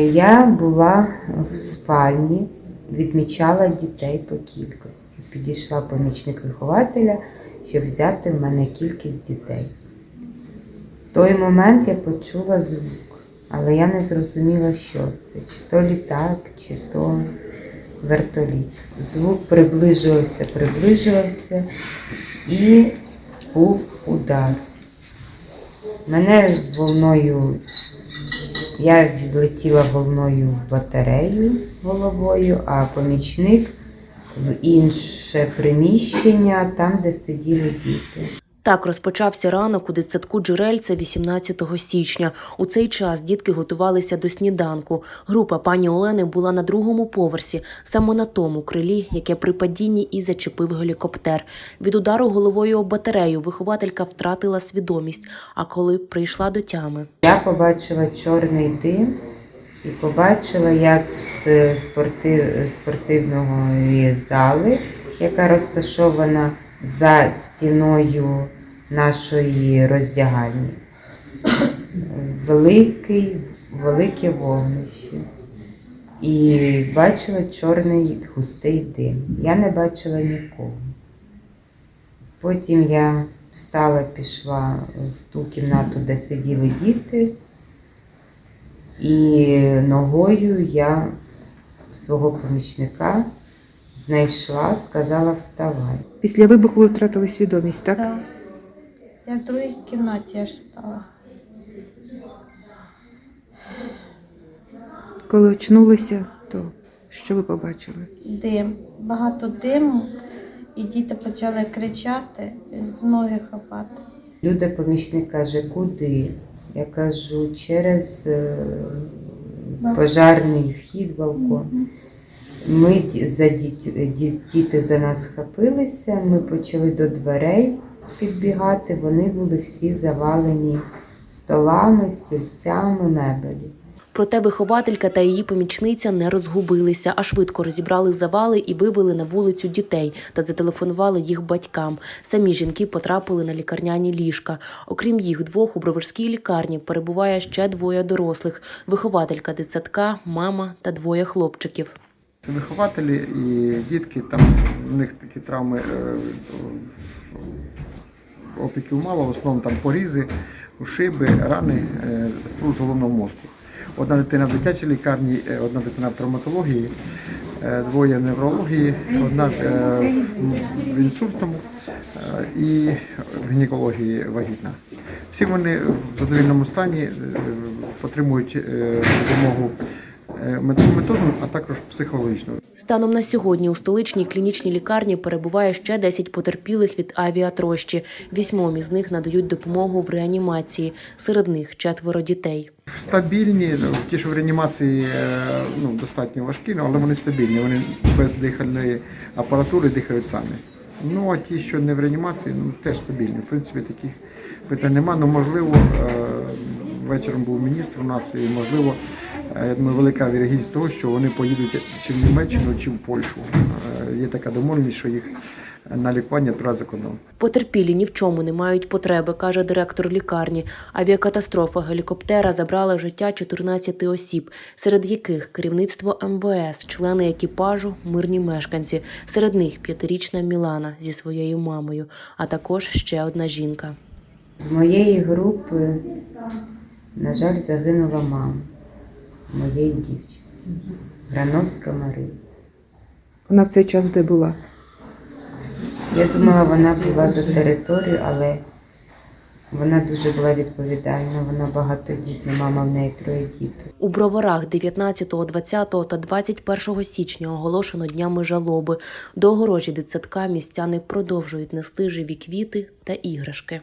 Я була в спальні, відмічала дітей по кількості. Підійшла помічник вихователя, щоб взяти в мене кількість дітей. В той момент я почула звук, але я не зрозуміла, що це, чи то літак, чи то вертоліт. Звук приближувався, приближувався і був удар. Мене волною я відлетіла головною в батарею головою, а помічник в інше приміщення, там, де сиділи діти. Так розпочався ранок у дитсадку Джерельце 18 січня. У цей час дітки готувалися до сніданку. Група пані Олени була на другому поверсі, саме на тому крилі, яке при падінні і зачепив гелікоптер. Від удару головою об батарею вихователька втратила свідомість. А коли прийшла до тями, Я побачила чорний дим і побачила, як з спорти- спортивної зали, яка розташована за стіною нашої роздягальні, великий, велике вогнище. І бачила чорний густий дим. Я не бачила нікого. Потім я встала, пішла в ту кімнату, де сиділи діти, і ногою я свого помічника знайшла, сказала вставай. Після вибуху ви втратили свідомість, так? Так. Я в другій кімнаті аж стала. Коли очнулися, то що ви побачили? Дим. Багато диму, і діти почали кричати, з ноги хапати. Люда помічник каже, куди? Я кажу, через е, пожарний вхід, балкон. Ми ді- за діт- ді- діти за нас схопилися, ми почали до дверей підбігати, вони були всі завалені столами, стільцями, мебелі. Проте вихователька та її помічниця не розгубилися, а швидко розібрали завали і вивели на вулицю дітей та зателефонували їх батькам. Самі жінки потрапили на лікарняні ліжка. Окрім їх двох, у броварській лікарні перебуває ще двоє дорослих: вихователька дитсадка, мама та двоє хлопчиків. Це вихователі і дітки, там в них такі травми е, опіків мало, в основному там порізи, ушиби, рани, е, струс головного мозку. Одна дитина в дитячій лікарні, е, одна дитина в травматології, е, двоє в неврології, одна в інсультному і в гінекології вагітна. Всі вони в задовільному стані отримують допомогу медикаментозну, а також психологічну. Станом на сьогодні у столичній клінічній лікарні перебуває ще 10 потерпілих від авіатрощі. Вісьмом із них надають допомогу в реанімації. Серед них четверо дітей. Стабільні, ну, ті, що в реанімації е, ну, достатньо важкі, ну, але вони стабільні. Вони без дихальної апаратури дихають самі. Ну а ті, що не в реанімації, ну теж стабільні. В принципі, таких питань нема. Ну можливо, е, вечором був міністр у нас, і можливо, е, я думаю, велика вірогідність того, що вони поїдуть чи в Німеччину, чи в Польщу. Е, Є така домовленість, що їх на лікування відправляють за кордон. Потерпілі ні в чому не мають потреби, каже директор лікарні. Авіакатастрофа гелікоптера забрала життя 14 осіб, серед яких керівництво МВС, члени екіпажу, мирні мешканці. Серед них п'ятирічна Мілана зі своєю мамою, а також ще одна жінка. З моєї групи, на жаль, загинула мама моєї дівчини, Грановська Марія. Вона в цей час де була? Я думала, вона була за територію, але вона дуже була відповідальна, вона багатодітна, мама в неї троє дітей. У броварах 19, 20 та 21 січня оголошено днями жалоби. До огорожі дитсадка містяни продовжують нести живі квіти та іграшки.